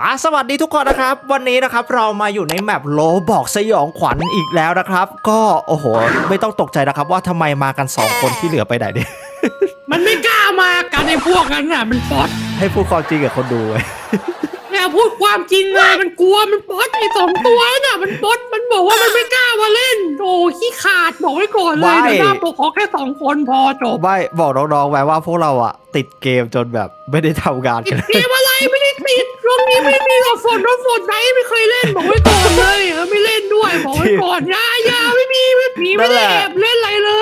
อะสวัสดีทุกคนนะครับ วันนี้นะครับเรามาอยู่ในแมปโลบอกสยองขวัญอีกแล้วนะครับ ก็โอ้โห ไม่ต้องตกใจนะครับ ว่าทำไมมากัน 2 คนที่เหลือไปไหนเนี่ย มันไม่กล้ามากันในพวกนั้นน่ะมันป๊อตให้พูดความจริงกับคนดูไว้เนี่ยพูดความจริงเลยมันกลัวมันป๊อตไอ้สองตัวน่ะมันป๊อตมันบอกว่ามันไม่กล้ามาเล่น โอ้ขี้ขาดบอกไว้ก่อนเลยไม่เดี๋ยวหน้าปกขอแค่สองคนพอจบไม่บอกน้องๆไว้ว่าพวกเราอะติดเกมจนแบบไม่ได้ทำงานติกัดนเกมอะไรไม่ ได้ติดช่วงนี้ไม่มีหรอกฝนรถฝนไหนไม่เคยเล่นบอกไว้ก่อนเลยเออไม่เล่นด้วยบอกไว้ก่อนอยาอยาไม่มีไม่มีไม่ได้แอบเล่นอะไรเลยเออมีแค่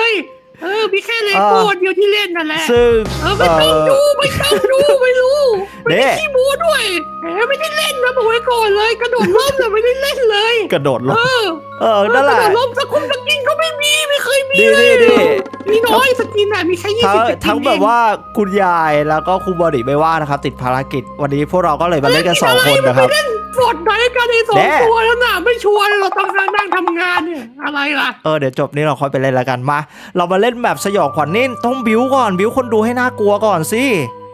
เล โก้เดียวที่เล่นนั่นแหละซึ่งเออไม่ต้องดูไม่ต้องดูไม่รู้ไม่เนี่ได้ยขี้มูด้วยแหมไม่ได้เล่นนะบอกไว้ก่อนเลย กระโดดร่มแต่ไม่ได้เล่นเลย กระโดดลเองอเออนั่นแหกระละโดดร่มสกุลสกินก็ไม่มีไม่เคยมีนี่เลยนี่นี่มีน้อยสกินอะมีแค่ยี่ทั้สิงบสกินทั้งแบบว่าคุณยายแล้วก็คุณบอดี้ไม่ว่านะครับ ติดภารกิจวันนี้พวกเราก็เลยมาเล่นกันสองคนนะครับ เล่นฟอร์ดไนท์กันไอ้สอแน่งตัวแล้วน่ะ ไม่ชวนเราต้องนั่งนั่งทำงานเนี่ย อะไรล่ะ เออเดี๋ยวจบนี้เราค่อยไปเล่นแล้วกันมา เรามาเล่นแบบสยองขวัญนี่ต้องบิวก่อนบิวคนดูให้น่ากลัวก่อนสิ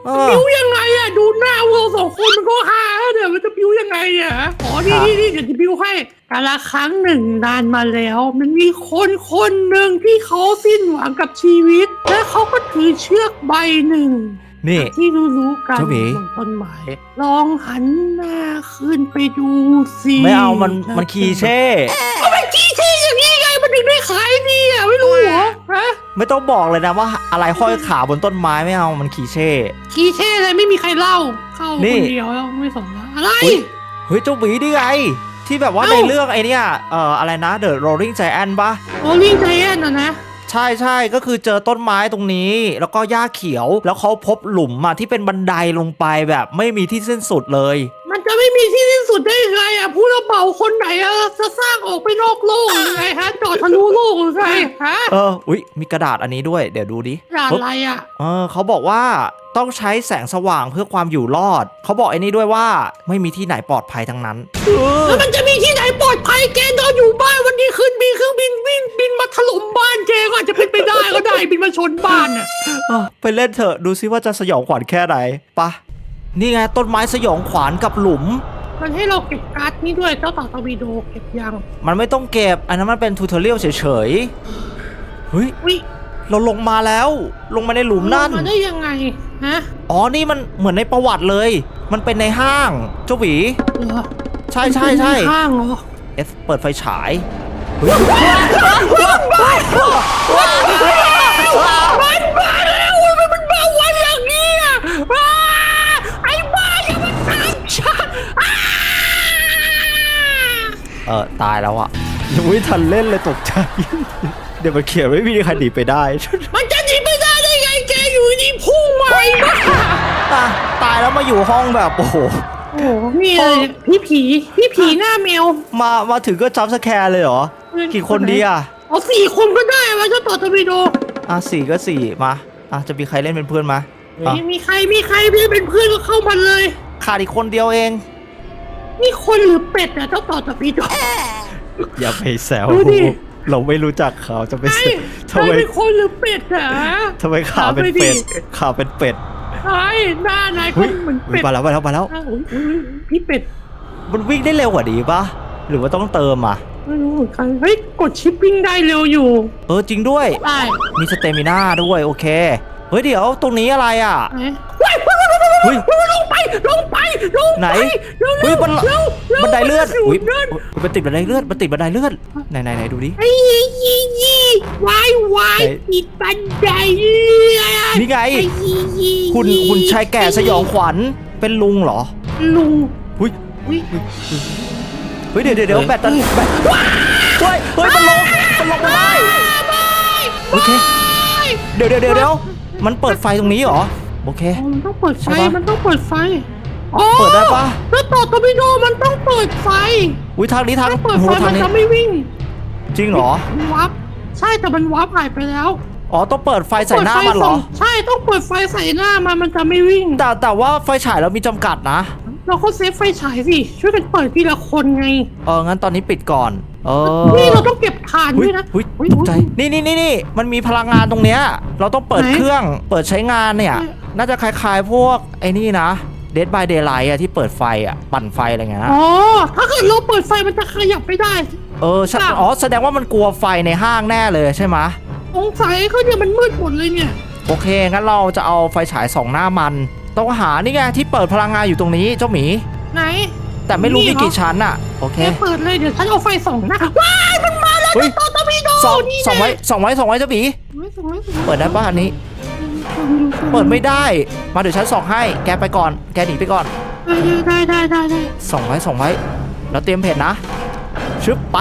เออ บิวยังไงอะดูหน้าเราสองคนมันก็ฮาแล้วเนี่ยมันจะบิวยังไงอะอ๋อนี่ครับ นี่นี่เดี๋ยวจะบิวให้กาละครั้งหนึ่งนานมาแล้ว มันมีคนคนหนึ่งที่เขาสิ้นหวังกับชีวิต และเขาก็ถือเชือกใบหนึ่ง นี่ ที่รู้รู้ๆกันเจ้าหมี บนต้นไม้ลองหันหน้าขึ้นไปดูสิไม่เอามันมันคีเช่ก็มันขี้เท่อย่างนี้ไงมันถึงได้ขายดีอะไม่รู้เหรอฮะไม่ต้องบอกเลยนะว่าอะไรห้อยขาบนต้นไม้ไม่เอามันคีเช่ ขี้เท่เลยไม่มีใครเล่า เข้านี่คนเดียวแล้วไม่สนละอะไรอุ๊ยเฮ้ยเจ้าหมีนี่ไง ที่แบบว่าเอ้า ในเรื่องไอเนี้ยเอ่ออะไรนะ The Rolling Giant ปะโอลิงไจแอนอะนะใช่ใช่ก็คือเจอต้นไม้ตรงนี้ แล้วก็หญ้าเขียว แล้วเขาพบหลุมมาที่เป็นบันไดลงไปแบบไม่มีที่สิ้นสุดเลย มันจะไม่มีที่สิ้นสุดได้ยังไงอะผู้รับเหมาคนไหนอะจะสร้างออกไปนอกโลกหรือไงฮะจอดทะลุโลกหรือไงฮะเอออุ๊ยมีกระดาษอันนี้ด้วย เดี๋ยวดูดิอะไรอะเออเขาบอกว่าต้องใช้แสงสว่างเพื่อความอยู่รอด เขาบอกไอ้นี่ด้วยว่าไม่มีที่ไหนปลอดภัยทั้งนั้นเออแล้วมันจะมีที่ไหนปลอดภัยแกนอนอยู่บ้านวันนี้ขึ้นมีเครื่องบินวิ่งบินมาถล่มบ้านแกก็อาจจะเป็นไปได้ก็ได้บินมาชนบ้านน่ะ เออไปเล่นเถอะดูซิว่าจะสยองขวัญแค่ไหนปะ นี่ไงต้นไม้สยองขวัญกับหลุม มันให้เราเก็บการ์ดนี้ด้วยเจ้าต่อตวีโดเก็บยังมันไม่ต้องเก็บ อันนั้นมันเป็นทูตอเรียลเฉยๆเฮ้ยวิเราลงมาแล้ว ลงมาในหลุมนั่นมาได้ยังไงฮะอ๋อนี่มันเหมือนในประวัติเลย มันเป็นในห้างเจ้าหวี เหรอใช่ใช่ใช่มันเป็นข้างเหรอเอสเปิดไฟฉายเฮ้ย เออตายแล้วอะยังไม่ทันเล่นเลยตกใจ เดี๋ยวมันเขียนไม่มีใครหนีไปได้ มันจะหนีไม่ได้ได้ไงแกอยู่ดีพุ่งมาไอ้บ้าอะตายแล้วมาอยู่ห้องแบบโอ้โห โอ้โหนี่เลยพี่ผีพี่ผีหน้าแมว มามาถึงก็จับสแคร์เลยเหรอ กี่คนดีอะเอาสี่คนก็ได้มาเจ้าต่อตวีโดอะสี่ก็สี่มาอะจะมีใครเล่นเป็นเพื่อนมาอะมีมีใครมีใครพี่เป็นเพื่อนก็เข้ามาเลย ขาดอีกคนเดียวเอง นี่คนหรือเป็ดอะเจ้าต่อตวีโด อย่าไปแซวดูดิ เราไม่รู้จักเขาจะไปไอ้แซวทำไอ้ไมเป็นคนหรือเป็ดอะทำไมขาเป็นถามไปดิเป็ดขาเป็นเป็ดไอ้หน้านายคเฮ้ยนเหมือนอุ๊ยเป็ดมาแล้วมาแล้วมาแล้ว อ้าวอุ๊ยอุ๊ยพี่เป็ดมันวิ่งได้เร็วกว่านี้ปะหรือว่าต้องเติมอะ ไม่รู้เหมือนกันเฮ้ยกดชิปปิ้งได้เร็วอยู่เออจริงด้วย ได้มีสเตมิน่าด้วยโอเค เฮ้ยเดี๋ยวตรงนี้อะไรอะ ไหน เฮ้ยลงไปลงไปลงไปไหนเฮ้ยมันบันไดเลื่อนอุ้ยเลื่อนมันติดบันไดเลื่อนมันติดบันไดเลื่อนไหนไหนไหนดูดิไอ้ยี่ยี่ยี่วายวายนติดบันไดเลื่อนนี่ไงไอ้ยี่ยี่คุณคุณชายแก่สยองขวัญเป็นลุงเหรอ ลุงเฮ้ยอุ้ยเฮ้ยเดี๋ยวเดี๋ยวแบตตันแบตเฮ้ยเฮ้ยมันลงมันลงมาได้โอเคเดี๋ยวเดี๋ยวเดี๋ยวเดี๋ยวมันเปิดไฟตรงนี้เหรอ โอเคอ๋อมันต้องเปิดไฟใช่ปะมันต้องเปิดไฟอ๋อเปิดได้ปะ แล้วต่อตอร์ปิโดมันต้องเปิดไฟอุ้ยทางนี้ทางถ้าเปิดโอ้โหไฟทามังนนี้จะไม่วิ่งจริงเหรอ มันวับ ใช่แต่มันวับหายไปแล้วอ๋อต้องเปิดไฟใส่หน้ามันเหรอปิดไฟส่งใช่ต้องเปิดไฟใส่หน้ามันมันจะไม่วิ่ง แต่แต่ว่าไฟฉายเรามีจำกัดนะ เราก็เซฟไฟฉายสิ ช่วยกันเปิดทีละคนไง เอองั้นตอนนี้ปิดก่อน เออนี่เราต้องเก็บถ่านหุด้วยยนะหุยอุ๊ยตกใจนี่นี่นี่นี่มันมีพลังงานตรงเนี้ย เราต้องเปิดไหนเครื่อง เปิดใช้งานเนี่ยไหนน่าจะคล้ายๆพวกไอ้นี่นะเ Dead by Daylight อะที่เปิดไฟอะปั่นไฟอะไรเงี้ยนะอ๋อ ถ้าเกิดเราเปิดไฟมันจะขยับไม่ได้ เออฉันค่ะอ๋อแสดงว่ามันกลัวไฟในห้างแน่เลยใช่ไหมะสงสัยเขาเนี่ยมันมืดหมดเลยเนี่ย โอเคงั้นเราจะเอาไฟฉายสองหน้ามัน ต้องหานี่ไงที่เปิดพลังงานอยู่ตรงนี้เจ้าหมี ไหน แต่ไม่รู้นี่มีเหรอกี่ชั้นอะโอเคแกเปิดเลยเดี๋ยวฉันเอาไฟส่องหนะว้ายมันมาแล้วเฮ้ยต่อตอร์ปิโดสองนี่สองไว้สองไว้สองไว้เจ้าหมีไม่ส่องไม่ส่องเปิดได้ป่ะอันนี้ เปิดไม่ได้ มาเดี๋ยวฉันส่องให้แกไปก่อนแกหนีไปก่อนได้ได้ได้ได้ส่องไว้ส่องไว้แล้วเตรียมเพจนะชึบไป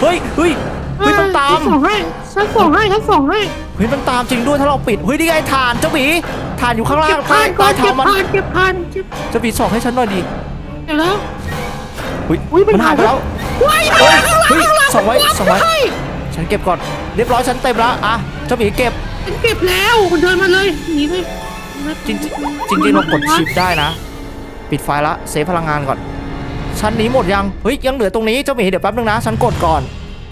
เฮ้ยเฮ้ยเฮ้ยมันตามฉันส่องให้ฉันส่องให้ฉันส่องให้เฮ้ยมันตามจริงด้วยถ้าเราปิดเฮ้ยนี่ไงถ่านเจ้าหมี ถ่านอยู่ข้างล่าเก็งบใต้พานก่ใต้อนเท้าเก็บมันพานเก็บพานเก็บเจ้าหมีส่องให้ฉันหน่อยดิเดี๋ยวแล้วเฮ้ยอุ๊ยมันมันหายไปแล้ว ว้ายเฮ้ยข้างหลังเฮ้ยข้างหลังส่องไว้มันส่องไว้ให้ฉันเก็บก่อน เรียบร้อยฉันเต็มแล้วอะเจ้าหมีเก็บฉันเก็บแล้วเดินมาเลยหนีเลยจริงๆจริงๆเรากดชิปได้นะ ปิดไฟละเซฟพลังงานก่อนชั้นนี้หมดยังเฮ้ยยังเหลือตรงนี้เจ้าหมีเดี๋ยวแป๊บนึงนะฉันกดก่อน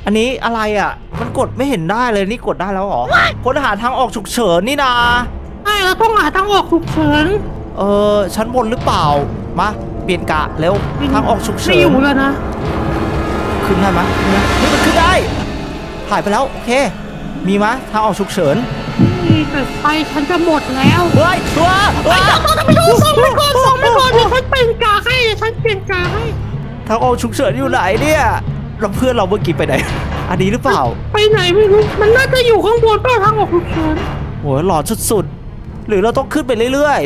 อันนี้อะไรอะ มันกดไม่เห็นได้เลยนี่กดได้แล้วเหรอค้นหาทางออกฉุกเฉินนี่นา ใช่เราต้องหาทางออกฉุกเฉินเออชั้นบนหรือเปล่า มา เปลี่ยนกะเร็วทางออกฉุกเฉิไม่นอยู่แล้วนะ ขึ้นได้ไหมยเฮ้ยมันขึ้นได้หายไปแล้ว โอเค มีมะทางออกฉุกเฉินนี่แต่ไฟฉันจะหมดแล้วเฮ้ยว้าว้าต้องไปดูส่องไปก่อนส่องไปก่อนเดี๋ยวฉันเป็นกาให้เดี๋ยวฉันเปลี่ยนกาให้ทางออกฉุกเฉินอยู่ไหนเนี่ยเราเพื่อนเราเมื่อกี้ไปไหน อันนี้หรือเปล่า ไปไหนไม่รู้ มันน่าจะอยู่ข้างบนเปล่าทางออกฉุกเฉินโหหลอนสุดๆ หรือเราต้องขึ้นไปเรื่อย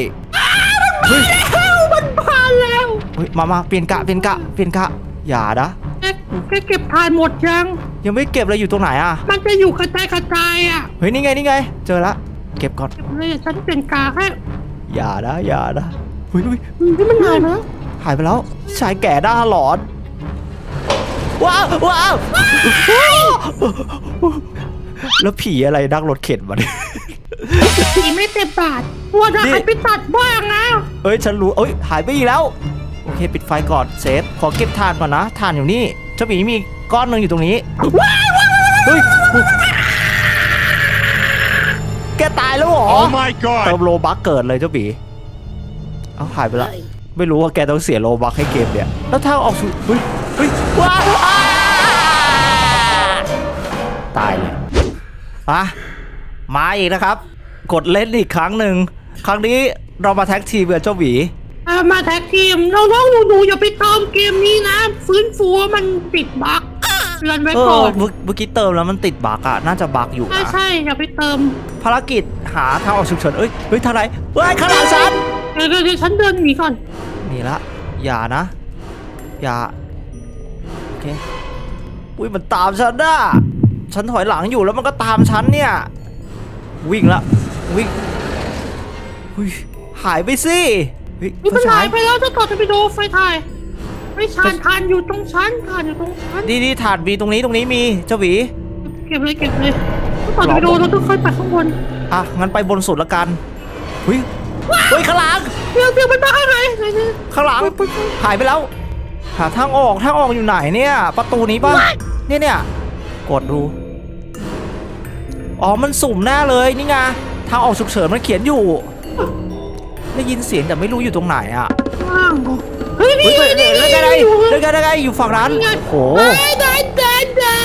ๆเฮ้ยเอ้ามันผ่านแล้วเฮ้ยมามาเปลี่ยนกะเปลี่ยนกะเปลี่ยนกะอย่านะแกแกเก็บทานหมดยัง ยังไม่เก็บเลยอยู่ตรงไหนอะ มันจะอยู่กระจายกระจายอะเฮ้ยนี่ไงนี่ไง เจอละเก็บก่อนเก็บเลยเดี๋ยวฉันเปลี่ยนกาให้อย่านะอย่านะเฮ้ยเฮ้ยอืมที่มันหายไปแล้วหายไปแล้วชายแก่หน้าหลอนว้าวว้าวแล้วผีอะไรนั่งรถเข็นมาเนี่ย ผีไม่เต็มบาทวัวจะนี่ หันไปตัดบ้างนะเอ้ยฉันรู้เอ้ยหายไปอีกแล้ว โอเค ปิดไฟก่อนเซฟขอเก็บถ่านก่อนนะถ่านอยู่นี่เจ้าหมีมีก้อนหนึ่งอยู่ตรงนี้เฮ้ยแกตายแล้วเหรอ Oh my เติ god! มโลบักเกิดเลยเจ้าบีเอาหายไปแล้วไม่รู้ว่าแกต้องเสียโลบักให้เกมเนี่ย แล้วถ้าออกสู่เฮ้ยเฮ้ยว้าวอ้าตายเลยมา มาอีกนะครับ กดเล่นอีกครั้งหนึ่ง ครั้งนี้เรามาแท็กทีมกับเจ้าหวีอะมาแท็กทีมเราต้องหนูๆอย่าไปเติมเกมนี้นะ ฟื้นฟูมันติดบั๊กเตือนไว้เอก่ออนเมื่อเมื่อกี้เติมแล้วมันติดบักอะน่าจะบักอยู่ใช่นะใช่อย่าไปเติมภารกิจหาทางออกฉุกเฉินเอ้ยเฮ้ยทางไหนเฮ้ยข้างหลังฉัน เดี๋ยวเดี๋ยวเดี๋ยวฉันเดินหนีก่อนนี่ละ อย่านะ อย่า โอเค อุ้ยมันตามฉันน่ะ ฉันถอยหลังอยู่แล้วมันก็ตามฉันเนี่ย วิ่งละวิ่งอุ้ยหายไปสิเฮ้ยนี่มันไฟฉาหายยไปแล้วเจะต่อจะไปดูไฟถ่ายไม่ชานทานอยู่ตรงชั้นทานอยู่ตรงชั้นดีดีถาดมีตรงนี้ตรงนี้มีเจ้าหวีเก็บเลยเก็บเลยเจะต่อจะไปดูเราต้องค่อยปัดข้างบนอะงั้นไปบนสุดละกันเฮ้ยเฮ้ยข้างหลังเดี๋ยวเดี๋ยวมันมาข้างไหนไหนไหนข้างหลังปึ๊บปึ๊บปึ๊บหายไปแล้ว หาทางออกทางออกอยู่ไหนเนี่ย ประตูนี้ป่ะเนี่ยเนี่ยกดดู อ๋อ มันสุ่มแน่เลยนี่ไงทางออกฉุกเฉินมันเขียนอยู่ ได้ยินเสียงแต่ไม่รู้อยู่ตรงไหนอะข้างบนเฮ้ยเฮ้นี่ยนี่เดี๋ยวนี่เดี๋ยวนี่เดี๋ยวเดี๋ยวเดี๋ยวอยู่ฝั่งนั้นนี่ไงโอ้โหได้ได้ได้ได้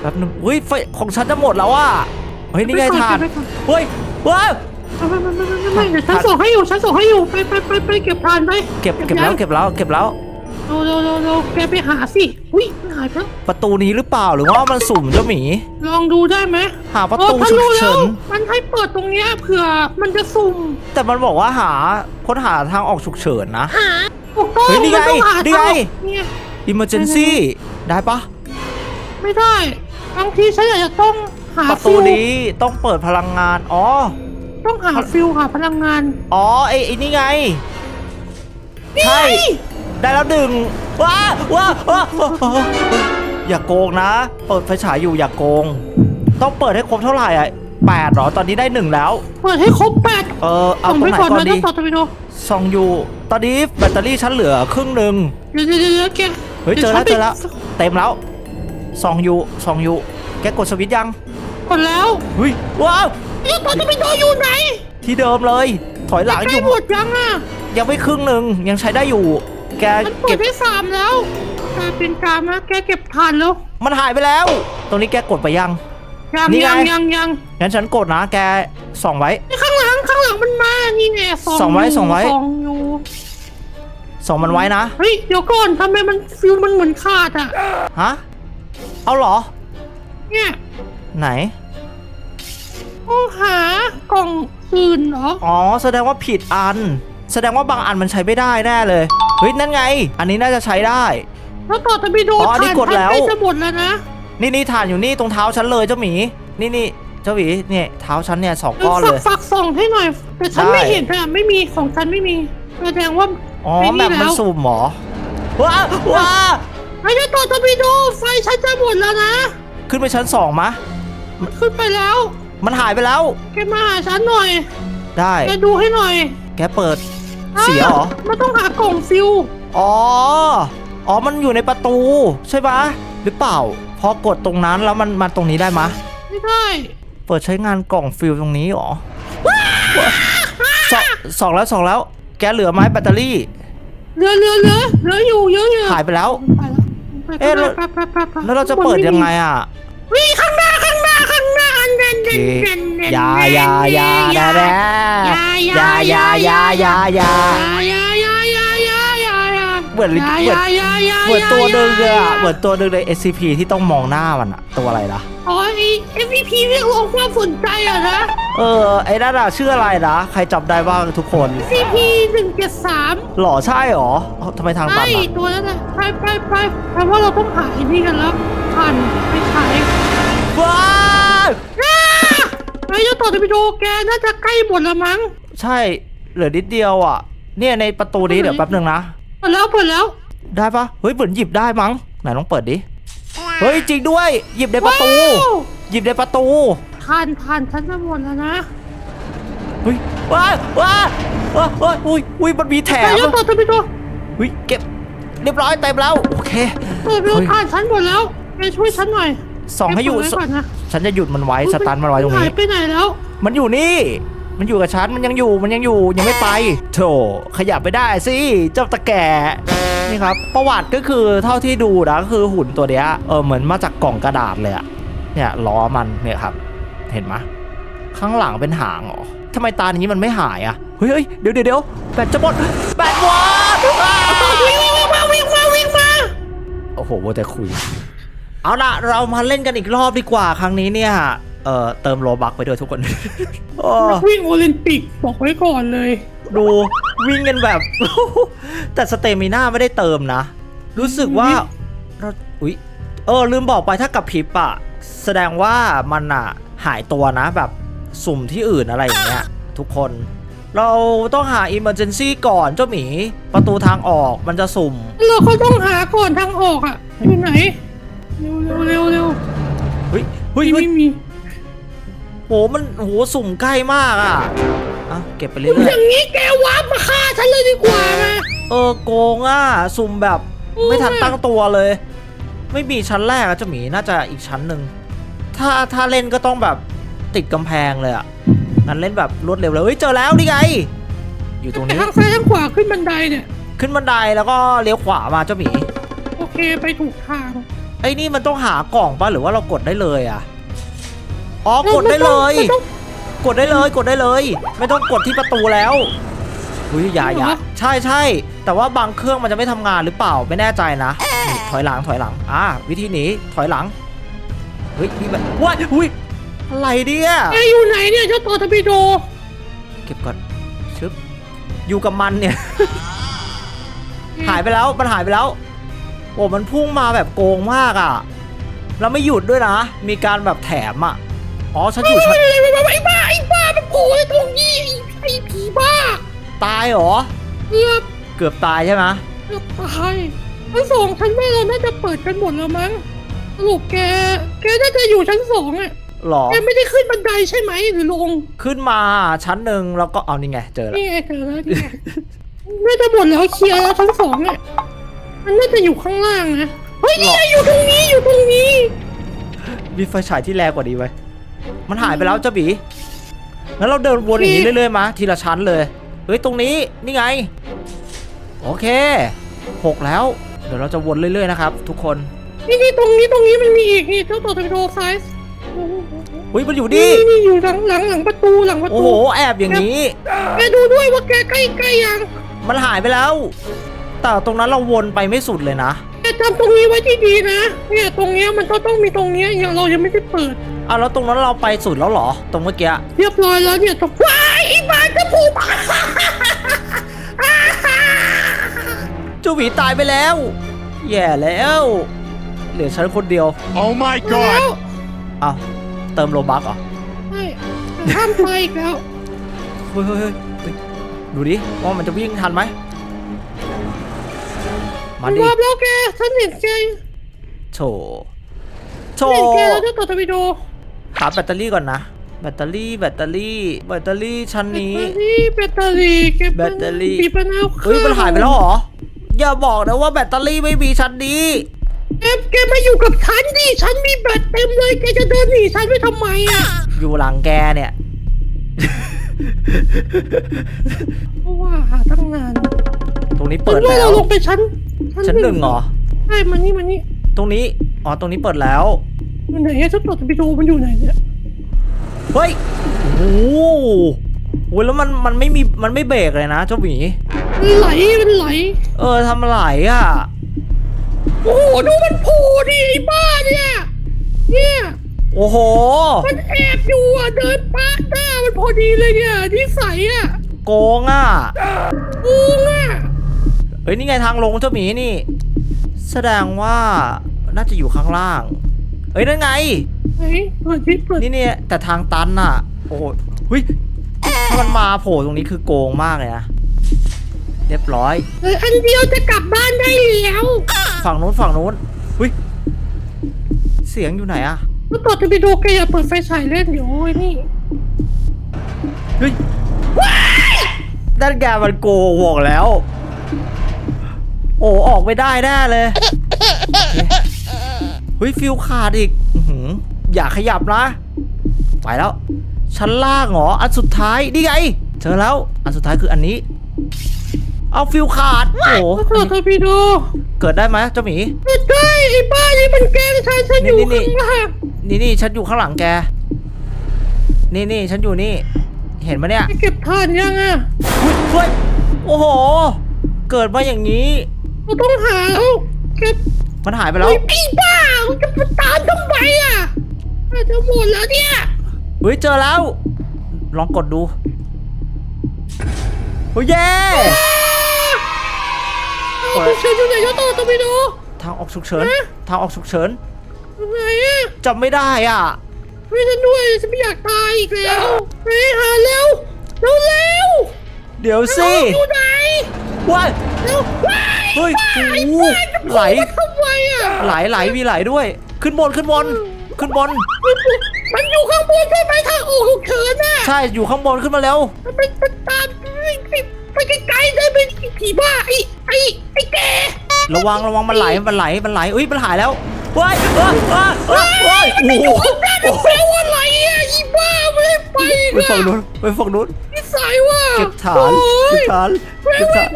แป๊บนึงเฮ้ยไฟของฉันจะหมดแล้วอะเฮ้ยนี่ไงทานไปก่อนเฮ้ยว้าวไม่ไม่ไม่ไม่ไม่เดี๋ยวฉันส่งให้อยู่ฉันส่งให้อยู่ไปไปไปไปเก็บทานไปเก็บเก็บแล้วเก็บแล้วเก็บแล้วเร็วเร็วเร็วเร็วแกไปหาสิอุ้ยมันหายไปแล้วประตูนี้หรือเปล่าหรือว่ามันสุ่มเจ้าหมี ลองดูได้ไหมหาประเออตูฉันฉุกรู้แล้เฉิวนมันให้เปิดตรงเนี้ยเผื่อมันจะสุ่ม แต่มันบอกว่าหาค้นหาทางออกฉุกเฉินนะหาถูกต้องเฮ้ยนี่ไงมัต้องหานี่ไงทางเนี่ย emergency ได้ปะไม่ได้บางทีฉันอยากจะต้องหาประตูฟิวนี้ต้องเปิดพลังงานอ๋อต้องหาฟิลหาพลังงาน อ๋อไอ้ไอ้นี่ไง ใช่ ได้แล้วหนึ่ง ว้าว้าว้าว้าว้าอย่าโกงนะ เปิดไฟฉายอยู่อย่าโกง ต้องเปิดให้ครบเท่าไหร่อะแปดเหรอตอนนี้ได้หนึ่งแล้ว เปิดให้ครบแปดเออเอาส่งตรไปงไหนก่อนก่อนนะดีต้องต่อจะไปดูส่องอยู่ ตอนนี้แบตเตอรี่ฉันเหลือครึ่งหนึ่งเดี๋ยวเดี๋ยวเดี๋ยวแกเฮ้ยเจอแล้วดี๋เจยอแล้วฉันไปเต็มแล้วส่องอยู่ส่องอยู่แกกดสวิตช์ยังกดแล้วเฮ้ยว้าวเดี๋ยวต่อจะไปดูอยู่ไหนที่เดิมเลย ถอยหลังอใกล้ยู่ หมดยังอะยังไม่ครึ่งหนึ่งยังใช้ได้อยู่ แกมันเปิเก็ดบได้สามแล้วกลายเป็นกามนะแกเก็บผ่านแล้วมันหายไปแล้ว ตรงนี้แกกดไปยัง ยังนี่ไง ยังยังยังงั้นฉันกดนะ แกส่องไว้ ไอ้ข้างหลังข้างหลังมันมา นี่ไงสองส่องไว้ยู่ส่องไว้สองอยู่ส่องมันไว้นะ เฮ้ยเดี๋ยวก่อนทำไมมันฟิลมันเหมือนขาดอะ ฮะ เอาเหรอ เนี่ยไหน ต้องหากล่องอื่นเหรอ อ๋อ แสดงว่าผิดอัน แสดงว่าบางอันมันใช้ไม่ได้แน่เลย เฮ้ยนั่นไง อันนี้น่าจะใช้ได้ แล้วต่อจะไปโดนอ๋อนี่ผ่านกดแล้วใกล้จะหมดแล้วนะนี่นี่ฐานอยู่นี่ตรงเท้าฉันเลยเจ้าหมี นี่นี่เจ้าหมีเนี่ยเท้าฉันเนี่ยสองเอก้ออนฝาเลกยฝากส่องให้หน่อย แต่ฉันได้ไม่เห็นอะไม่มีของฉันไม่มีแสดงว่าอ๋อไอ้แบนี่บมันแล้วสุ่มเหรอว้าว้าไอ้เจ้าต่อจะไปโดนไฟฉันจะหมดแล้วนะขึ้นไปชั้นสองมะ มันขึ้นไปแล้ว มันหายไปแล้ว แกมาหาฉันหน่อยได้ แกดูให้หน่อย แกเปิด เสียเหรอ มันต้องหากล่องฟิวอ๋อ อ๋อ มันอยู่ในประตู ใช่ปะหรือเปล่า พอกดตรงนั้นแล้วมันมาตรงนี้ได้มะ ไม่ได้เปิดใช้งานกล่องฟิลตรงนี้เหรอสองสองแล้วสองแล้ว แกเหลือไหมแบตเตอรี่ เหลือเหลือเหลือเหลืออยู่เยอะอยู่หายไปแล้ว ไปแล้วไปเอ๊ะแล้วไปไปไปไปแล้วเราจะเปิดยังไงอะ วิ่งข้างหน้าข้างหน้าข้างหน้าเด่นโอเด่เคนเด่นเด่นอยาอยาอยาอแน่ย่าแน่อ ย่าอยาอยาอยาอยาอยาอย่าอย่าอย่าอย่าอย่าอย่าเหมือนอย่าอย่าอย่าอย่าเหมือนตัวหนึ่งเลยอะย่าเหมือนตัวหนึ่งใน SCP ที่ต้องมองหน้ามันอะตัวอะไรล่ะอ๋อไอ้ MVP เรียกร้องความสนใจอะนะ เออ ไอ้นั่นอะชื่ออะไรนะ ใครจำได้บ้างทุกคน CP หนึ่งเจ็ดสามหล่อใช่หรอเอ้าทำไมทางตัใช่นอะตัวนั้นน่ะไปไปไปแปลว่าเราต้องหาไอ้นี่กันแล้วผ่านไปใช้ว้า วไอ้เจ้าต่อจะไปดูแกน่าจะใกล้หมดแล้วมั้งใช่เหลือนิดเดียวอะ เนี่ยในประตูนี้เดี๋ยวแป๊บหนึ่งนะ เปิดแล้วเปิดแล้วได้ปะเฮ้ยเหมือนหยิบได้มั้งไหนลองเปิดดิ เฮ้ยจริงด้วย หยิบในประตู ว้าวหยิบในประตูทานทานฉันจะหมดแล้วนะเฮ้ยว้าวว้าวว้าวว้าวอุ้ยอุ้ยมันมีแถไอ้มเจ้าต่อจะไปดูเฮ้ยเก็บเรียบร้อยเต็มแล้วโอเคเปิดไปดูเฮ้ยทานฉันหมดแล้วแกช่วยฉันหน่อย ส่องให้อยู่แกเปิดไว้ก่อนนะฉันจะหยุดมันไว้สตันมันไว้ตรงหายนี้ไปไหนแล้วมันอยู่นี่ มันอยู่กับฉัน มันยังอยู่ มันยังอยู่ ยังไม่ไปโถขยับไปได้สิ เจ้าตะแก่ นี่ครับ ประวัติก็คือเท่าที่ดูนะก็คือหุ่นตัวเนี้ย เออ เหมือนมาจากกล่องกระดาษเลยอะเนี่ยล้อมัน เนี่ยครับ เห็นไหมยข้างหลังเป็นหางเหรอทำไมตาอย่างนี้มันไม่หายอะเฮ้ยเฮ้ยเดี๋ยวเดี๋ยวเดี๋ยวแบตจะหมด แบตหมดอ้าวิ่งวิ่งมาวิ่งมาวิ่งมา โอ้โหโวแต่คุย เอาล่ะเรามาเล่นกันอีกรอบดีกว่าครั้งนี้เนี่ย เอ่อเติมโลบักไปด้วยทุกคน โอ้นักวิ่งโอลิมปิกบอกไว้ก่อนเลย ดูวิ่งกันแบบ แต่สเตมิน่าไม่ได้เติมนะ รู้สึกว่าเราอุ๊ยเออลืมบอกไปถ้ากับพริบอะแสดงว่ามันอะหายตัวนะแบบสุ่มที่อื่นอะไรอย่างเงี้ยทุกคน เราต้องหา Emergency ก่อนเจ้าหมี ประตูทางออกมันจะสุ่ม เราก็ต้องหาก่อนทางออกอะอยู่ไหน เร็วเร็วเร็วเร็วเฮ้ยเฮ้ยเฮ้ยไม่มีโหมันโหสุ่มใกล้มากอะอะเก็บไปเรื่ออยย่างนี้แกวาร์ปมาฆ่าฉันเลยดีกว่าไหมๆเออโกงอะสุ่มแบบไม่ทันตั้งตัวเลย ไม่มีชั้นแรกอะเจ้าหมีน่าจะอีกชั้นหนึ่งถ้าถ้าเล่นก็ต้องแบบติดกำแพงเลยอะงั้นเล่นแบบรวดเร็วเลยเฮ้ยเจอแล้วนี่ไง อยู่ตรงแต่นี้ทางซ้ายทางขวาขึ้นบันไดเนี่ย ขึ้นบันไดแล้วก็เลี้ยวขวามาเจ้าหมี โอเคไปถูกทาง ไอ้นี่มันต้องหากล่องป่ะหรือว่าเรากดได้เลยอะอ๋อกดได้เลยไม่ต้อง กดได้เลยกดได้เลย ไม่ต้องกดที่ประตูแล้วอุ้ยอย่าอย่าใช่ใช่แต่ว่าบางเครื่องมันจะไม่ทำงานหรือเปล่าไม่แน่ใจนะนี่ถอยหลังถอยหลังอ่าวิธีหนีถอยหลังเฮ้ยนี่แบบว้ายอุ้ยอะไรเนี่ยแกอยู่ไหนเนี่ยเจ้าตัวทบิโดเก็บก่อนชึบอยู่กับมันเนี่ย หายไปแล้วมันหายไปแล้ว โอ้มันพุ่งมาแบบโกงมากอะ แล้วไม่หยุดด้วยนะ มีการแบบแถมอะ อ๋อฉันอยู่ชั้นไอ้บ้าไอ้บ้าไอ้บ้ามันโผล่ไอ้ตรงนี้ไอ้ผีบ้า ตายเหรอ เกือบเกือบตายใช่ไหมเกือบตายชั้นสองชั้นว่เราน่าจะเปิดกันหมดแล้วมั้งสรุปแก แกน่าจะอยู่ชั้นสองอะหรอ แกไม่ได้ขึ้นบันไดใช่ไหมหรือลง ขึ้นมาชั้นหนึ่งแล้วก็เอานี่ไง เจอแล้วนี่ไงเจอแล้วนี่ไงน่าจะหมดแล้วเคลียร์แล้วชั้นสองอะ มันน่าจะอยู่ข้างล่างนะ เฮ้ยนี่ไงอยู่ตรงนี้อยู่ตรงนี้ มีไฟฉายที่แรงกว่านี้ไว้ยมันหายไปแล้วเจ้าบีงั้นเราเดินวนอย่างนี้เรื่อยๆมาทีละชั้นเลย เฮ้ยตรงนี้นี่ไง โอเคหกแล้ว เดี๋ยวเราจะวนเรื่อยๆนะครับ ทุกคนนี่นี่ตรงนี้ตรงนี้มันมีอีกนี่เจ้าต่อทวิโดซ้ายเฮ้ยมันอยู่นี่นี่ นี่อยู่หลังหลังหลังประตูหลังประโอ้ตูโหแอบอย่างนี้ แกดูด้วยว่าแกใกล้ใกล้ยังมันหายไปแล้ว แต่ตรงนั้นเราวนไปไม่สุดเลยนะแกจำตรงนี้ไว้ที่ดีนะ เนี่ยตรงเนี้ยมันก็ต้องมีตรงเนี้ยอย่างเรายังไม่ได้เปิด อะแล้วตรงนั้นเราไปสุดแล้วเหรอ ตรงเมื่อกี้ เรียบร้อยแล้วเนี่ยตรงว้ายไอ้บ้านจะผูกเจ้าหวีตายไปแล้ว แย่แล้ว เหลือฉันคนเดียว Oh my แล้ว god! อ้าวเติมโลบักเหรอ ใช่ข้ามไปอีกแล้ว เฮ้ยเฮ้ยเฮ้ยเฮ้ยดูดิว่ามันจะวิ่งทันไหม มาดิรอบแล้วแกฉันเห็นแกโถโถฉันเห็นแกแล้วเจ้าต่อทวิโดหาแบตเตอรี่ก่อนนะ แบตเตอรี่ แบตเตอรี่ แบตเตอรี่ชั้นนี้ แบตเตอรี่แกแบตเตอรี่ปีปัญหาเฮ้ยมันหายไปแล้วเหรอ อย่าบอกนะว่าแบตเตอรี่ไม่มีชั้นนี้แกแกมาอยู่กับฉันดิฉันมีแบตเต็มเลยแกจะเดินหนีฉันไปทำไมอะ อยู่หลังแกเนี่ยเพราะว่าหาตั้งนาน ตรงนี้เปิดฉันว่าแล้เราวลงไปชั้น ชั้นหนึ่งเหรอ ใช่มานี่มานี่ตรงนี้ อ๋อ ตรงนี้เปิดแล้ว มันไหนอะเจ้าต่อทวิโดมันอยู่ไหนเนี่ยเฮ้ย โอ้โหโอ้ยแล้วมัน มันไม่มี มันไม่เบรกเลยนะเจ้าหมี มันไหลมันไหล เออทำอะไรอะ โอ้โหดูมันโผล่ดิไอ้บ้าเนี่ยเนี่ยโอ้โห มันแอบอยู่อะเดินปาดหน้ามันพอดีเลยเนี่ยนิสัยอะโกงอะ กูอะ เฮ้ยนี่ไงทางลงเจ้าหมีนี่ แสดงว่าน่าจะอยู่ข้างล่าง เฮ้ยนั่นไงไหนเปิดที่เปิดนี่เนี่ยแต่ทางตันอะ โอ้โหเฮ้ยถ้ามันมาโผล่ตรงนี้คือโกงมากเลยนะเรียบร้อย เอออันเดียวจะกลับบ้านได้แล้วฝั่งนู้นฝั่งนู้นเฮ้ยเสียงอยู่ไหนอะก็ต่อจะไปดูแกอย่าเปิดไฟฉายเล่นเดี๋ยวไอ้นี่เฮ้ยด้านแกมันโกงบอกแล้ว โอ้ออกไม่ได้แน่เลยเฮ้ยฟิวขาดอีกอื้อหืออย่าขยับนะ ไปแล้ว ชั้นล่างเหรออันสุดท้ายนี่ไงเจอแล้วอันสุดท้ายคืออันนี้ เอาฟิวขาด โอ้โหก็ต่อจะไปดู เกิดได้ไหมเจ้าหมีไม่ได้ไอ้บ้านี่มันแกล้งฉันฉันอยู่นี่นี่ข้างล่างนี่นี่ฉันอยู่ข้างหลังแก นี่นี่ฉันอยู่นี่ เห็นไหมเนี่ยไอ้เก็บทานยังอะอุ๊ยเฮ้ยโอ้โห เกิดมาอย่างนี้ เราต้องหาแล้วเก็บมันหายไปแล้ว ไอ้พี่บ้ามันจะมาตามทำไมอะน่าจะหมดแล้วเนี่ยเฮ้ยเจอแล้ว ลองกดดูโอ้ยเย้เอาไปเชิญอยู่ไหนเจ้าต่อจะไปดู ทางออกฉุกเฉินฮะทางออกฉุกเฉินอยู่ไหนอะจำไม่ได้อะไม่ฉันด้วยฉันไม่อยากตายอีกแล้วไปหาเร็วเร็วเร็วเดี๋ยวสิอยู่ไหน ว้ายเร็วว้ายเฮ้ยว้ายโอ้โหว้ายจะไหลทำไมอะไหลไหลมีไหลด้วย ขึ้นบนขึ้นบนขึ้นบนมันอยู่ข้างบนใช่ไหมทางออกฉุกเฉินน่ะใช่อยู่ข้างบนขึ้นมาแล้วมันเป็นมันตามไปไกลๆได้ไหมผีบ้าไอ้ไอ้ไอ้แกระวังระวังมันไหลมันไหลมันไหลเอ้ยมันหายแล้วว้ายว้ายว้ายว้ายว้ายโอ้โหโอ้โหแปลว่าอะไรอะอีบ้าไม่ให้ไปไปฝั่งนู้นไปฝั่งนู้นนิสัยว่า เก็บฐานเก็บฐานเก็บฐาน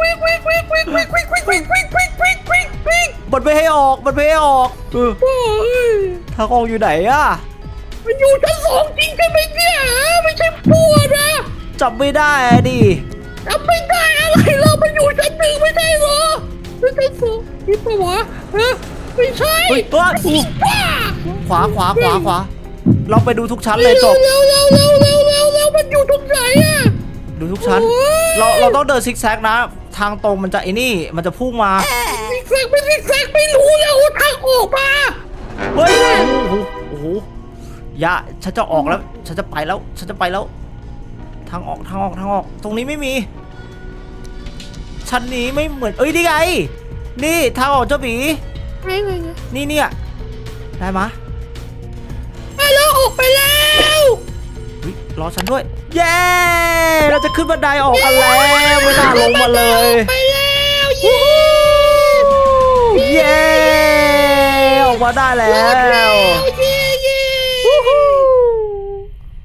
มันไม่ให้ออกมันไม่ให้ออกเออทางออกอยู่ไหนอะมันอยู่ชั้นสองจริงใช่ไหมเนี่ยไม่ใช่ปัวนะจับไม่ได้ดิจับไม่ได้อะไรเรามันอยู่ชั้นหนึ่งไม่ใช่เหรอไม่ใช่สองนี่ปะวะฮะไม่ใช่เฮ้ยตัวขวาขวาขวาขวาเราไปดูทุกชั้นเลยจบเร็วเร็วเร็วเร็วเร็วมันอยู่ตรงไหนอะ ดูทุกชั้นโอ้ยเราเราต้องเดินซิกแซกนะ ทางตรงมันจะไอ้นี่ มันจะพุ่งมาซิกแซกไม่ซิกแซกไม่รู้แล้วทางออกมาเฮ้ยโอ้โหโอ้โหอย่าฉันจะออกแล้ว ฉันจะไปแล้ว ฉันจะไปแล้ว ทางออกทางออกทางออก ตรงนี้ไม่มี ชั้นนี้ไม่เหมือน เอ้ยนี่ไง นี่ทางออกเจ้าหมีไปเลยนะนี่เนี่ยได้มะไปแล้วออกไปแล้วเฮ้ยรอฉันด้วย เย้ เราจะขึ้นบันไดออกกันแล้วไม่น่าลงมาเลย ไปแล้วเย้เย้ ออกมาได้แล้รอดแล้วว